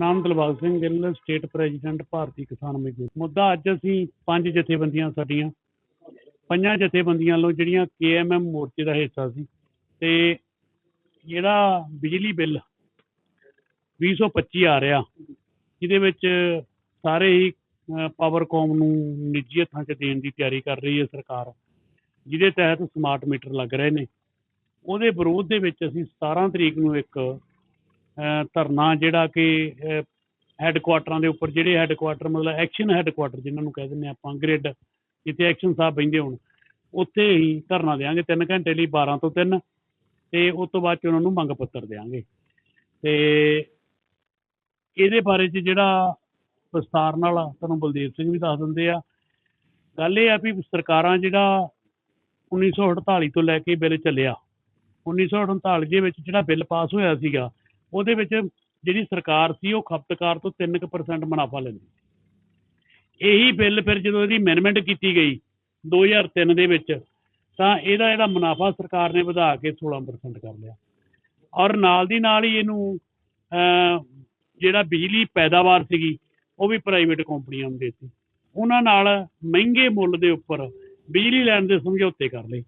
ਨਾਮ Dilbag Singh Gill state president Bharti Kisan Mazdoor. ਮੁੱਦਾ ਅੱਜ ਅਸੀਂ ਪੰਜ ਜਥੇਬੰਦੀਆਂ ਸਾਡੀਆਂ। ਪੰਜਾਂ ਜਥੇਬੰਦੀਆਂ ਵੱਲੋਂ ਜਿਹੜੀਆਂ ਕੇਐਮਐਮ ਮੋਰਚੇ ਦਾ ਹਿੱਸਾ ਸੀ। ਤੇ ਜਿਹੜਾ ਬਿਜਲੀ ਬਿੱਲ 2025 ਆ ਰਿਹਾ, ਜਿਹਦੇ ਵਿੱਚ ਸਾਰੇ ਹੀ ਪਾਵਰਕੌਮ ਨੂੰ ਨਿੱਜੀ ਹੱਥਾਂ 'ਚ ਦੇਣ ਦੀ ਤਿਆਰੀ ਕਰ ਰਹੀ ਹੈ ਸਰਕਾਰ, ਜਿਹਦੇ ਤਹਿਤ ਸਮਾਰਟ ਮੀਟਰ ਲੱਗ ਰਹੇ ਨੇ। ਉਹਦੇ ਵਿਰੋਧ ਦੇ ਵਿੱਚ ਅਸੀਂ 17 ਤਰੀਕ ਨੂੰ ਇੱਕ ਧਰਨਾ ਜਿਹੜਾ ਕਿ ਹੈੱਡਕੁਆਟਰਾਂ ਦੇ ਉੱਪਰ ਜਿਹੜੇ ਹੈੱਡਕੁਆਟਰ ਮਤਲਬ ਐਕਸ਼ਨ ਹੈੱਡਕੁਆਟਰ ਜਿਨ੍ਹਾਂ ਨੂੰ ਕਹਿ ਦਿੰਦੇ ਆਪਾਂ ਗ੍ਰਿਡ ਜਿੱਥੇ ਐਕਸ਼ਨ ਸਾਹਿਬ ਬੈਂਦੇ ਹੋਣ, ਉੱਥੇ ਹੀ ਧਰਨਾ ਦੇਵਾਂਗੇ 3 ਘੰਟੇ ਲਈ 12 ਤੋਂ 3 ਤੇ ਉਸ ਤੋਂ ਬਾਅਦ ਚ ਉਹਨਾਂ ਨੂੰ ਮੰਗ ਪੱਤਰ ਦੇਵਾਂਗੇ ਤੇ ਇਹਦੇ ਬਾਰੇ ਚ ਜਿਹੜਾ ਵਿਸਤਾਰ ਨਾਲ ਤੁਹਾਨੂੰ ਬਲਦੇਵ ਸਿੰਘ ਵੀ ਦੱਸ ਦਿੰਦੇ ਆ, ਗੱਲ ਇਹ ਆ ਵੀ ਸਰਕਾਰਾਂ ਜਿਹੜਾ 1948 ਤੋਂ ਲੈ ਕੇ ਬਿੱਲ ਚੱਲਿਆ 1948 ਦੇ ਵਿੱਚ ਜਿਹੜਾ ਬਿੱਲ ਪਾਸ ਹੋਇਆ ਸੀਗਾ ਉਹਦੇ ਵਿੱਚ ਜਿਹੜੀ ਸਰਕਾਰ ਸੀ, ਉਹ ਖਪਤਕਾਰ ਤੋਂ 3% ਮੁਨਾਫਾ ਲੈਂਦੀ ਇਹੀ ਬਿੱਲ ਫਿਰ ਜਦੋਂ ਇਹਦੀ ਅਮੈਂਡਮੈਂਟ ਕੀਤੀ ਗਈ 2003 ਦੇ ਵਿੱਚ, ਤਾਂ ਇਹਦਾ ਜਿਹੜਾ ਮੁਨਾਫਾ ਸਰਕਾਰ ਨੇ ਵਧਾ ਕੇ 16% ਕਰ ਲਿਆ। ਔਰ ਨਾਲ ਦੀ ਨਾਲ ਹੀ ਇਹਨੂੰ ਜਿਹੜਾ ਬਿਜਲੀ ਪੈਦਾਵਾਰ ਸੀਗੀ, ਉਹ ਵੀ ਪ੍ਰਾਈਵੇਟ ਕੰਪਨੀਆਂ ਨੂੰ ਦੇਤੀ। ਉਹਨਾਂ ਨਾਲ ਮਹਿੰਗੇ ਮੁੱਲ ਦੇ ਉੱਪਰ ਬਿਜਲੀ ਲੈਣ ਦੇ ਸਮਝੌਤੇ ਕਰ ਲਏ।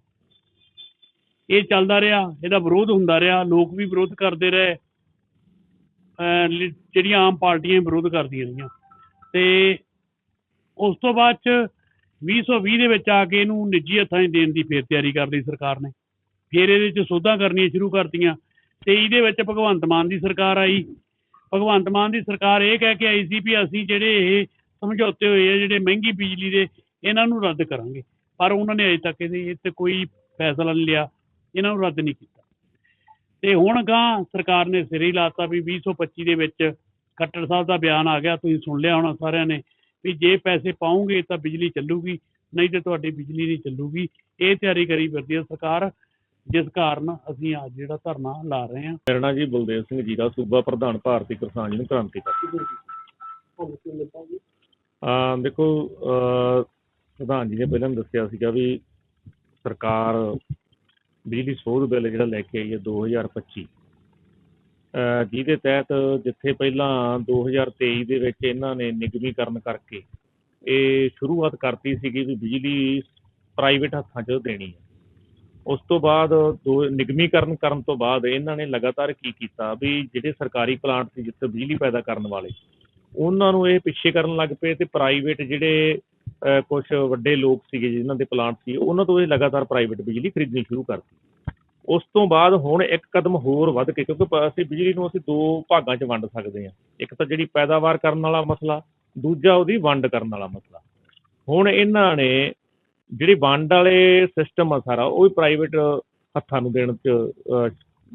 ਇਹ ਚੱਲਦਾ ਰਿਹਾ, ਇਹਦਾ ਵਿਰੋਧ ਹੁੰਦਾ ਰਿਹਾ, ਲੋਕ ਵੀ ਵਿਰੋਧ ਕਰਦੇ ਰਹੇ। ਜਿਹੜੀਆਂ ਆਮ ਪਾਰਟੀਆਂ ਵਿਰੋਧ ਕਰਦੀਆਂ ਰਹੀਆਂ। ਤੇ ਉਸ ਤੋਂ ਬਾਅਦ ਚ 2020 ਦੇ ਵਿੱਚ ਆ ਕੇ ਇਹਨੂੰ ਨਿੱਜੀ ਹੱਥਾਂ 'ਚ ਦੇਣ ਦੀ ਫੇਰ ਤਿਆਰੀ ਕਰ ਲਈ ਸਰਕਾਰ ਨੇ। ਫਿਰ ਇਹਦੇ 'ਚ ਸੋਧਾਂ ਕਰਨੀਆਂ ਸ਼ੁਰੂ ਕਰਤੀਆਂ। ਤੇ ਇਹਦੇ ਵਿੱਚ ਭਗਵੰਤ ਮਾਨ ਦੀ ਸਰਕਾਰ ਆਈ। ਭਗਵੰਤ ਮਾਨ ਦੀ ਸਰਕਾਰ ਇਹ ਕਹਿ ਕੇ ਆਈ ਸੀ ਵੀ ਅਸੀਂ ਜਿਹੜੇ ਇਹ ਸਮਝੌਤੇ ਹੋਏ ਆ, ਜਿਹੜੇ ਮਹਿੰਗੀ ਬਿਜਲੀ ਦੇ, ਇਹਨਾਂ ਨੂੰ ਰੱਦ ਕਰਾਂਗੇ। ਪਰ ਉਹਨਾਂ ਨੇ ਅਜੇ ਤੱਕ ਇਹਦੇ ਇਹ ਤੇ ਕੋਈ ਫੈਸਲਾ ਨਹੀਂ ਲਿਆ। ਇਹਨਾਂ ਨੂੰ ਰੱਦ ਨਹੀਂ ਕੀਤਾ। ਤੇ ਹੁਣ ਗਾਂ ਸਰਕਾਰ ਨੇ ਸਿਰੇ ਹੀ ਲਾਤਾ ਵੀ 2025 ਦੇ ਵਿੱਚ ਖੱਟੜ ਸਾਹਿਬ ਦਾ ਬਿਆਨ ਆ ਗਿਆ, ਤੁਸੀਂ ਸੁਣ ਲਿਆ ਹੋਣਾ ਸਾਰਿਆਂ ਨੇ ਵੀ ਜੇ ਪੈਸੇ ਪਾਉਂਗੇ ਤਾਂ ਬਿਜਲੀ ਚੱਲੂਗੀ, ਨਹੀਂ ਤੇ ਤੁਹਾਡੀ ਬਿਜਲੀ ਨਹੀਂ ਚੱਲੂਗੀ। ਇਹ ਤਿਆਰੀ ਕਰੀ ਫਿਰਦੀ ਹੈ ਸਰਕਾਰ, ਜਿਸ ਕਾਰਨ ਅਸੀਂ ਅੱਜ ਜਿਹੜਾ ਧਰਨਾ ਲਾ ਰਹੇ ਹਾਂ। ਮੇਰਾ ਜੀ ਬਲਦੇਵ ਸਿੰਘ ਜੀਰਾ ਸੂਬਾ ਪ੍ਰਧਾਨ ਭਾਰਤੀ ਕਿਸਾਨ ਯੂਨੀਅਨ ਕ੍ਰਾਂਤੀਕਾਰੀ ਅਹ ਦੇਖੋ, ਅਹ ਪ੍ਰਧਾਨ ਜੀ ਨੇ ਪਹਿਲਾਂ ਦੱਸਿਆ ਸੀਗਾ ਵੀ ਸਰਕਾਰ ਬਿਜਲੀ ਸੋਧ ਬਿੱਲ ਜਿਹੜਾ ਲੈ ਕੇ ਆਈ ਹੈ 2025 ਅਹ ਜਿਹਦੇ ਤਹਿਤ ਜਿੱਥੇ ਪਹਿਲਾਂ 2023 ਦੇ ਵਿੱਚ ਇਹਨਾਂ ਨੇ ਨਿਗਮੀਕਰਨ ਕਰਕੇ ਇਹ ਸ਼ੁਰੂਆਤ ਕਰਤੀ ਸੀਗੀ ਵੀ ਬਿਜਲੀ ਪ੍ਰਾਈਵੇਟ ਹੱਥਾਂ 'ਚ ਦੇਣੀ ਹੈ। ਉਸ ਤੋਂ ਬਾਅਦ ਦੋ ਨਿਗਮੀਕਰਨ ਕਰਨ ਤੋਂ ਬਾਅਦ ਇਹਨਾਂ ਨੇ ਲਗਾਤਾਰ ਕੀ ਕੀਤਾ ਵੀ ਜਿਹੜੇ ਸਰਕਾਰੀ ਪਲਾਂਟ ਸੀ ਜਿੱਥੇ ਬਿਜਲੀ ਪੈਦਾ ਕਰਨ ਵਾਲੇ, ਉਹਨਾਂ ਨੂੰ ਇਹ ਪਿੱਛੇ ਕਰਨ ਲੱਗ ਪਏ ਤੇ ਪ੍ਰਾਈਵੇਟ ਜਿਹੜੇ ਕੁਝ ਵੱਡੇ ਲੋਕ ਸੀਗੇ ਜਿਨ੍ਹਾਂ ਦੇ ਪਲਾਂਟ ਸੀ ਉਹਨਾਂ ਤੋਂ ਇਹ ਲਗਾਤਾਰ ਪ੍ਰਾਈਵੇਟ ਬਿਜਲੀ ਖਰੀਦਣੀ ਸ਼ੁਰੂ ਕਰਤੀ ਉਸ ਤੋਂ ਬਾਅਦ ਹੁਣ ਇੱਕ ਕਦਮ ਹੋਰ ਵੱਧ ਕੇ ਕਿਉਂਕਿ ਅਸੀਂ ਬਿਜਲੀ ਨੂੰ ਅਸੀਂ ਦੋ ਭਾਗਾਂ 'ਚ ਵੰਡ ਸਕਦੇ ਹਾਂ। ਇੱਕ ਤਾਂ ਜਿਹੜੀ ਪੈਦਾਵਾਰ ਕਰਨ ਵਾਲਾ ਮਸਲਾ ਦੂਜਾ ਉਹਦੀ ਵੰਡ ਕਰਨ ਵਾਲਾ ਮਸਲਾ। ਹੁਣ ਇਹਨਾਂ ਨੇ ਜਿਹੜੀ ਵੰਡ ਵਾਲੇ ਸਿਸਟਮ ਆ ਸਾਰਾ ਉਹ ਵੀ ਪ੍ਰਾਈਵੇਟ ਹੱਥਾਂ ਨੂੰ ਦੇਣ 'ਚ ਅਹ,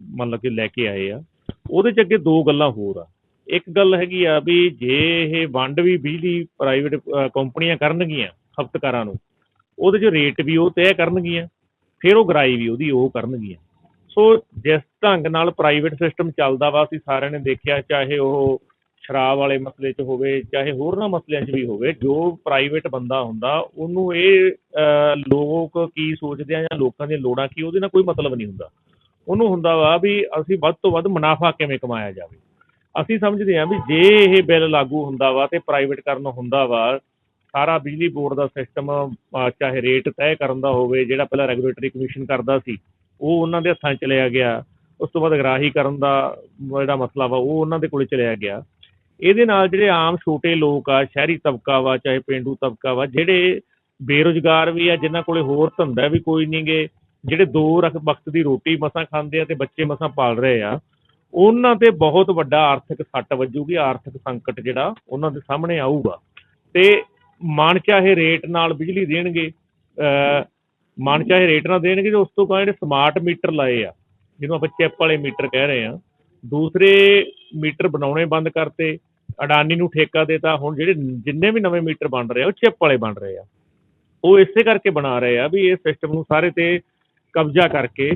ਮੰਨ ਲਓ ਕਿ ਲੈ ਕੇ ਆਏ ਆ। ਉਹਦੇ 'ਚ ਅੱਗੇ ਦੋ ਗੱਲਾਂ ਹੋਰ ਆ। ਇੱਕ ਗੱਲ ਹੈਗੀ ਆ ਵੀ ਜੇ ਇਹ ਵੰਡ ਵੀ ਬਿਜਲੀ ਪ੍ਰਾਈਵੇਟ ਕੰਪਨੀਆਂ ਕਰਨਗੀਆਂ ਖਪਤਕਾਰਾਂ ਨੂੰ, ਉਹਦੇ 'ਚ ਰੇਟ ਵੀ ਉਹ ਤੈਅ ਕਰਨਗੀਆਂ, ਫਿਰ ਉਹ ਗਰਾਈ ਵੀ ਉਹਦੀ ਉਹ ਕਰਨਗੀਆਂ। ਸੋ ਜਿਸ ਢੰਗ ਨਾਲ ਪ੍ਰਾਈਵੇਟ ਸਿਸਟਮ ਚੱਲਦਾ ਵਾ, ਅਸੀਂ ਸਾਰਿਆਂ ਨੇ ਦੇਖਿਆ, ਚਾਹੇ ਉਹ ਸ਼ਰਾਬ ਵਾਲੇ ਮਸਲੇ 'ਚ ਹੋਵੇ, ਚਾਹੇ ਹੋਰਨਾਂ ਮਸਲਿਆਂ 'ਚ ਵੀ ਹੋਵੇ, ਜੋ ਪ੍ਰਾਈਵੇਟ ਬੰਦਾ ਹੁੰਦਾ, ਉਹਨੂੰ ਇਹ ਲੋਕ ਕੀ ਸੋਚਦੇ ਆ ਜਾਂ ਲੋਕਾਂ ਦੀਆਂ ਲੋੜਾਂ ਕੀ, ਉਹਦੇ ਨਾਲ ਕੋਈ ਮਤਲਬ ਨਹੀਂ ਹੁੰਦਾ। ਉਹਨੂੰ ਹੁੰਦਾ ਵਾ ਵੀ ਅਸੀਂ ਵੱਧ ਤੋਂ ਵੱਧ ਮੁਨਾਫਾ ਕਿਵੇਂ ਕਮਾਇਆ ਜਾਵੇ। ਅਸੀਂ ਸਮਝਦੇ ਹਾਂ ਵੀ ਜੇ ਇਹ ਬਿੱਲ ਲਾਗੂ ਹੁੰਦਾ ਵਾ ਤੇ ਪ੍ਰਾਈਵੇਟ ਕਰਨ ਹੁੰਦਾ ਵਾ, ਸਾਰਾ ਬਿਜਲੀ ਬੋਰਡ ਦਾ ਸਿਸਟਮ ਚਾਹੇ ਰੇਟ ਤੈਅ ਕਰਨ ਦਾ ਹੋਵੇ, ਜਿਹੜਾ ਪਹਿਲਾਂ ਰੈਗੂਲੇਟਰੀ ਕਮਿਸ਼ਨ ਕਰਦਾ ਸੀ, ਉਹ ਉਹਨਾਂ ਦੇ ਹੱਥਾਂ 'ਚ ਚਲਿਆ ਗਿਆ। ਉਸ ਤੋਂ ਬਾਅਦ ਗਰਾਹੀ ਕਰਨ ਦਾ ਜਿਹੜਾ ਮਸਲਾ ਵਾ, ਉਹ ਉਹਨਾਂ ਦੇ ਕੋਲੇ ਚਲਿਆ ਗਿਆ। ਇਹਦੇ ਨਾਲ ਜਿਹੜੇ ਆਮ ਛੋਟੇ ਲੋਕ ਆ, ਸ਼ਹਿਰੀ ਤਬਕਾ ਵਾ, ਚਾਹੇ ਪਿੰਡੂ ਤਬਕਾ ਵਾ, ਜਿਹੜੇ ਬੇਰੁਜ਼ਗਾਰ ਵੀ ਆ, ਜਿਨ੍ਹਾਂ ਕੋਲੇ ਹੋਰ ਧੰਦਾ ਵੀ ਕੋਈ ਨਹੀਂਗੇ ਜਿਹੜੇ ਦੋ ਰਖ ਵਕਤ ਦੀ ਰੋਟੀ ਮਸਾਂ ਖਾਂਦੇ ਆ ਤੇ ਬੱਚੇ ਮਸਾਂ ਪਾਲ ਰਹੇ ਆ ਉਹਨਾਂ ਤੇ ਬਹੁਤ ਵੱਡਾ ਆਰਥਿਕ ਸੱਟ ਵੱਜੂਗੀ, ਆਰਥਿਕ ਸੰਕਟ ਜਿਹੜਾ ਉਹਨਾਂ ਦੇ ਸਾਹਮਣੇ ਆਊਗਾ। ਤੇ ਮਨ ਚਾਹੇ ਰੇਟ ਨਾਲ ਬਿਜਲੀ ਦੇਣਗੇ ਮਨ ਚਾਹੇ ਰੇਟ ਨਾਲ ਦੇਣਗੇ ਤੇ ਉਸ ਤੋਂ ਬਾਅਦ ਜਿਹੜੇ ਸਮਾਰਟ ਮੀਟਰ ਲਾਏ ਆ, ਜਿਹਨੂੰ ਆਪਾਂ ਚਿੱਪ ਵਾਲੇ ਮੀਟਰ ਕਹਿ ਰਹੇ ਆ, ਦੂਸਰੇ ਮੀਟਰ ਬਣਾਉਣੇ ਬੰਦ ਕਰਤੇ, ਅਡਾਨੀ ਨੂੰ ਠੇਕਾ ਦੇਤਾ, ਹੁਣ ਜਿਹੜੇ ਜਿੰਨੇ ਵੀ ਨਵੇਂ ਮੀਟਰ ਬਣ ਰਹੇ ਆ, ਉਹ ਚਿੱਪ ਵਾਲੇ ਬਣ ਰਹੇ ਆ। ਉਹ ਇਸੇ ਕਰਕੇ ਬਣਾ ਰਹੇ ਆ ਵੀ ਇਹ ਸਿਸਟਮ ਨੂੰ ਸਾਰੇ ਤੇ ਕਬਜ਼ਾ ਕਰਕੇ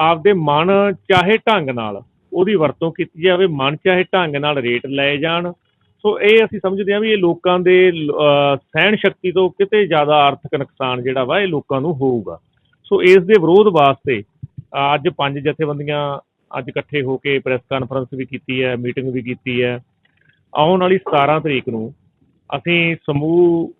ਆਪਦੇ ਮਨ ਚਾਹੇ ਢੰਗ ਨਾਲ ਉਹਦੀ ਵਰਤੋਂ ਕੀਤੀ ਜਾਵੇ, ਮਨ ਚਾਹੇ ਢੰਗ ਨਾਲ ਰੇਟ ਲਏ ਜਾਣ। ਸੋ ਇਹ ਅਸੀਂ ਸਮਝਦੇ ਹਾਂ ਵੀ ਇਹ ਲੋਕਾਂ ਦੇ ਸਹਿਣ ਸ਼ਕਤੀ ਤੋਂ ਕਿਤੇ ਜ਼ਿਆਦਾ ਆਰਥਿਕ ਨੁਕਸਾਨ ਜਿਹੜਾ ਵਾ, ਇਹ ਲੋਕਾਂ ਨੂੰ ਹੋਊਗਾ। ਸੋ ਇਸ ਦੇ ਵਿਰੋਧ ਵਾਸਤੇ ਅੱਜ ਪੰਜ ਜਥੇਬੰਦੀਆਂ ਅੱਜ ਇਕੱਠੇ ਹੋ ਕੇ ਪ੍ਰੈਸ ਕਾਨਫਰੰਸ ਵੀ ਕੀਤੀ ਹੈ, ਮੀਟਿੰਗ ਵੀ ਕੀਤੀ ਹੈ। ਆਉਣ ਵਾਲੀ 17 ਤਰੀਕ ਨੂੰ ਅਸੀਂ ਸਮੂਹ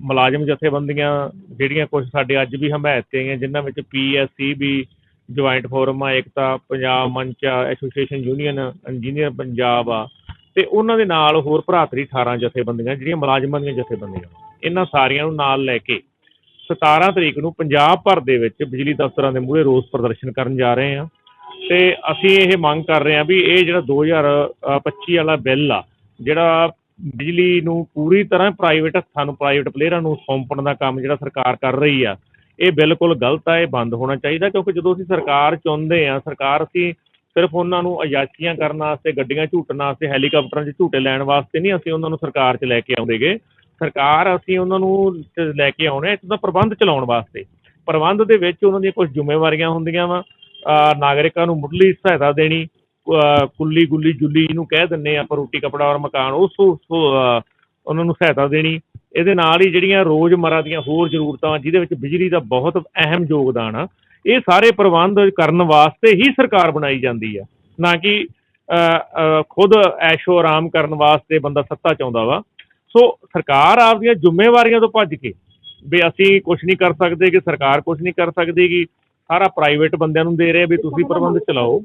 ਮੁਲਾਜ਼ਮ ਜਥੇਬੰਦੀਆਂ ਜਿਹੜੀਆਂ ਕੁਝ ਸਾਡੇ ਅੱਜ ਵੀ ਹਮਾਇਤ ਤੇ ਆਈਆਂ ਜਿਨ੍ਹਾਂ ਵਿੱਚ ਪੀਐਸਸੀ ਵੀ ਜੁਆਇੰਟ ਫੋਰਮ ਆ, ਏਕਤਾ ਪੰਜਾਬ ਮੰਚ ਆ ਐਸੋਸੀਏਸ਼ਨ ਯੂਨੀਅਨ ਇੰਜੀਨੀਅਰ ਪੰਜਾਬ ਆ, ਤੇ ਉਹਨਾਂ ਦੇ ਨਾਲ ਹੋਰ ਭਰਾਤਰੀ 18 ਜਥੇਬੰਦੀਆਂ, ਜਿਹੜੀਆਂ ਮੁਲਾਜ਼ਮਾਂ ਦੀਆਂ ਜਥੇਬੰਦੀਆਂ ਇਹਨਾਂ ਸਾਰੀਆਂ ਨੂੰ ਨਾਲ ਲੈ ਕੇ 17 ਤਰੀਕ ਨੂੰ ਪੰਜਾਬ ਭਰ ਦੇ ਵਿੱਚ ਬਿਜਲੀ ਦਫ਼ਤਰਾਂ ਦੇ ਮੂਹਰੇ ਰੋਸ ਪ੍ਰਦਰਸ਼ਨ ਕਰਨ ਜਾ ਰਹੇ ਹਾਂ। ਤੇ ਅਸੀਂ ਇਹ ਮੰਗ ਕਰ ਰਹੇ ਹਾਂ ਵੀ ਇਹ ਜਿਹੜਾ 2025 ਵਾਲਾ ਬਿੱਲ ਆ, ਜਿਹੜਾ ਬਿਜਲੀ ਨੂੰ ਪੂਰੀ ਤਰ੍ਹਾਂ ਪ੍ਰਾਈਵੇਟ ਹੱਥਾਂ ਨੂੰ ਪ੍ਰਾਈਵੇਟ ਪਲੇਅਰਾਂ ਨੂੰ ਸੌਂਪਣ ਦਾ ਕੰਮ ਜਿਹੜਾ ਸਰਕਾਰ ਕਰ ਰਹੀ ਆ ਇਹ ਬਿਲਕੁਲ ਗਲਤ ਆ, ਇਹ ਬੰਦ ਹੋਣਾ ਚਾਹੀਦਾ ਕਿਉਂਕਿ ਜਦੋਂ ਅਸੀਂ ਸਰਕਾਰ ਚੁਣਦੇ ਆ, ਸਰਕਾਰ ਅਸੀਂ ਸਿਰਫ ਉਹਨਾਂ ਨੂੰ ਅਯਾਚੀਆਂ ਕਰਨ ਵਾਸਤੇ, ਗੱਡੀਆਂ ਝੂਟਣ ਵਾਸਤੇ, ਹੈਲੀਕਾਪਟਰਾਂ 'ਚ ਝੂਟੇ ਲੈਣ ਵਾਸਤੇ ਨਹੀਂ ਅਸੀਂ ਉਹਨਾਂ ਨੂੰ ਸਰਕਾਰ 'ਚ ਲੈ ਕੇ ਆਉਂਦੇਗੇ। ਸਰਕਾਰ ਅਸੀਂ ਉਹਨਾਂ ਨੂੰ ਲੈ ਕੇ ਆਉਣੇ ਇੱਕ ਦਾ ਪ੍ਰਬੰਧ ਚਲਾਉਣ ਵਾਸਤੇ। ਪ੍ਰਬੰਧ ਦੇ ਵਿੱਚ ਉਹਨਾਂ ਦੀਆਂ ਕੁਝ ਜ਼ਿੰਮੇਵਾਰੀਆਂ ਹੁੰਦੀਆਂ ਵਾ। ਨਾਗਰਿਕਾਂ ਨੂੰ ਮੁੱਢਲੀ ਸਹਾਇਤਾ ਦੇਣੀ ਅਹ ਕੁੱਲੀ ਗੁੱਲੀ ਜੁੱਲੀ ਜਿਹਨੂੰ ਕਹਿ ਦਿੰਨੇ ਆ ਆਪਾਂ ਰੋਟੀ, ਕਪੜਾ ਔਰ ਮਕਾਨ, ਉਸ ਉਸ ਉਹਨਾਂ ਨੂੰ ਸਹਾਇਤਾ ਦੇਣੀ। ਇਹਦੇ ਨਾਲ ਹੀ ਜਿਹੜੀਆਂ ਰੋਜ਼ਮਰਾ ਦੀਆਂ ਹੋਰ ਜ਼ਰੂਰਤਾਂ, ਜਿਹਦੇ ਵਿੱਚ ਬਿਜਲੀ ਦਾ ਬਹੁਤ ਅਹਿਮ ਯੋਗਦਾਨ ਆ, ਇਹ ਸਾਰੇ ਪ੍ਰਬੰਧ ਕਰਨ ਵਾਸਤੇ ਹੀ ਸਰਕਾਰ ਬਣਾਈ ਜਾਂਦੀ ਆ। ਨਾ ਕਿ ਖੁਦ ਐਸ਼ੋ ਆਰਾਮ ਕਰਨ ਵਾਸਤੇ ਬੰਦਾ ਸੱਤਾ ਚਾਹੁੰਦਾ ਵਾ। ਸੋ ਸਰਕਾਰ ਆਪਦੀਆਂ ਜ਼ਿੰਮੇਵਾਰੀਆਂ ਤੋਂ ਭੱਜ ਕੇ, ਵੀ ਅਸੀਂ ਕੁਝ ਨਹੀਂ ਕਰ ਸਕਦੇ ਕਿ ਸਰਕਾਰ ਕੁਝ ਨਹੀਂ ਕਰ ਸਕਦੀ ਕਿ ਸਾਰਾ ਪ੍ਰਾਈਵੇਟ ਬੰਦਿਆਂ ਨੂੰ ਦੇ ਰਹੇ ਵੀ ਤੁਸੀਂ ਪ੍ਰਬੰਧ ਚਲਾਓ।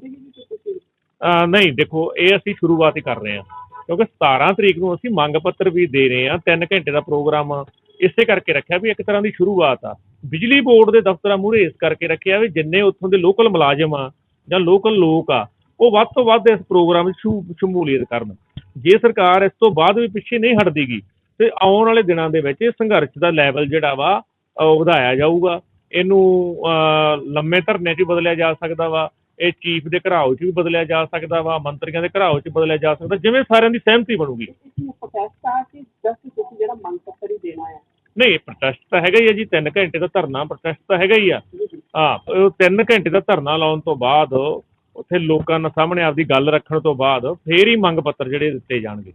ਨਹੀਂ, ਦੇਖੋ, ਇਹ ਅਸੀਂ ਸ਼ੁਰੂਆਤ ਹੀ ਕਰ ਰਹੇ ਹਾਂ ਕਿਉਂਕਿ 17 ਤਰੀਕ ਨੂੰ ਅਸੀਂ ਮੰਗ ਪੱਤਰ ਵੀ ਦੇ ਰਹੇ ਹਾਂ 3 ਘੰਟੇ ਦਾ ਪ੍ਰੋਗਰਾਮ ਇਸੇ ਕਰਕੇ ਰੱਖਿਆ ਵੀ ਇੱਕ ਤਰ੍ਹਾਂ ਦੀ ਸ਼ੁਰੂਆਤ ਆ। ਬਿਜਲੀ ਬੋਰਡ ਦੇ ਦਫ਼ਤਰਾਂ ਮੂਹਰੇ ਇਸ ਕਰਕੇ ਰੱਖਿਆ ਵੀ ਜਿੰਨੇ ਉੱਥੋਂ ਦੇ ਲੋਕਲ ਮੁਲਾਜ਼ਮ ਆ ਜਾਂ ਲੋਕਲ ਲੋਕ ਆ, ਉਹ ਵੱਧ ਤੋਂ ਵੱਧ ਇਸ ਪ੍ਰੋਗਰਾਮ ਵਿੱਚ ਸ਼ਮੂ- ਸ਼ਮੂਲੀਅਤ ਕਰਨ। ਜੇ ਸਰਕਾਰ ਇਸ ਤੋਂ ਬਾਅਦ ਵੀ ਪਿੱਛੇ ਨਹੀਂ ਹਟਦੀਗੀ, ਤੇ ਆਉਣ ਵਾਲੇ ਦਿਨਾਂ ਦੇ ਵਿੱਚ ਇਹ ਸੰਘਰਸ਼ ਦਾ ਲੈਵਲ ਜਿਹੜਾ ਵਾ ਉਹ ਵਧਾਇਆ ਜਾਊਗਾ। ਇਹਨੂੰ ਲੰਮੇ ਧਰਨੇ 'ਚ ਬਦਲਿਆ ਜਾ ਸਕਦਾ ਵਾ। ਇਹ ਚੀਫ ਦੇ ਘਰਾਓ 'ਚ ਵੀ ਬਦਲਿਆ ਜਾ ਸਕਦਾ ਵਾ ਮੰਤਰੀਆਂ ਦੇ ਘਰਾਓ 'ਚ ਬਦਲਿਆ ਜਾ ਸਕਦਾ ਜਿਵੇਂ ਸਾਰਿਆਂ ਦੀ ਸਹਿਮਤੀ ਬਣੂਗੀ। ਨਹੀਂ ਪ੍ਰੋਟੈਸਟ ਤਾਂ ਹੈਗਾ ਹੀ ਆ ਜੀ 3 ਘੰਟੇ ਦਾ ਧਰਨਾ ਪ੍ਰੋਟੈਸਟ ਤਾਂ ਹੈਗਾ ਹੀ ਆ। ਹਾਂ ਉਹ 3 ਘੰਟੇ ਦਾ ਧਰਨਾ ਲਾਉਣ ਤੋਂ ਬਾਅਦ ਉੱਥੇ ਲੋਕਾਂ ਨਾਲ ਸਾਹਮਣੇ ਆਪਦੀ ਗੱਲ ਰੱਖਣ ਤੋਂ ਬਾਅਦ ਫੇਰ ਹੀ ਮੰਗ ਪੱਤਰ ਜਿਹੜੇ ਦਿੱਤੇ ਜਾਣਗੇ।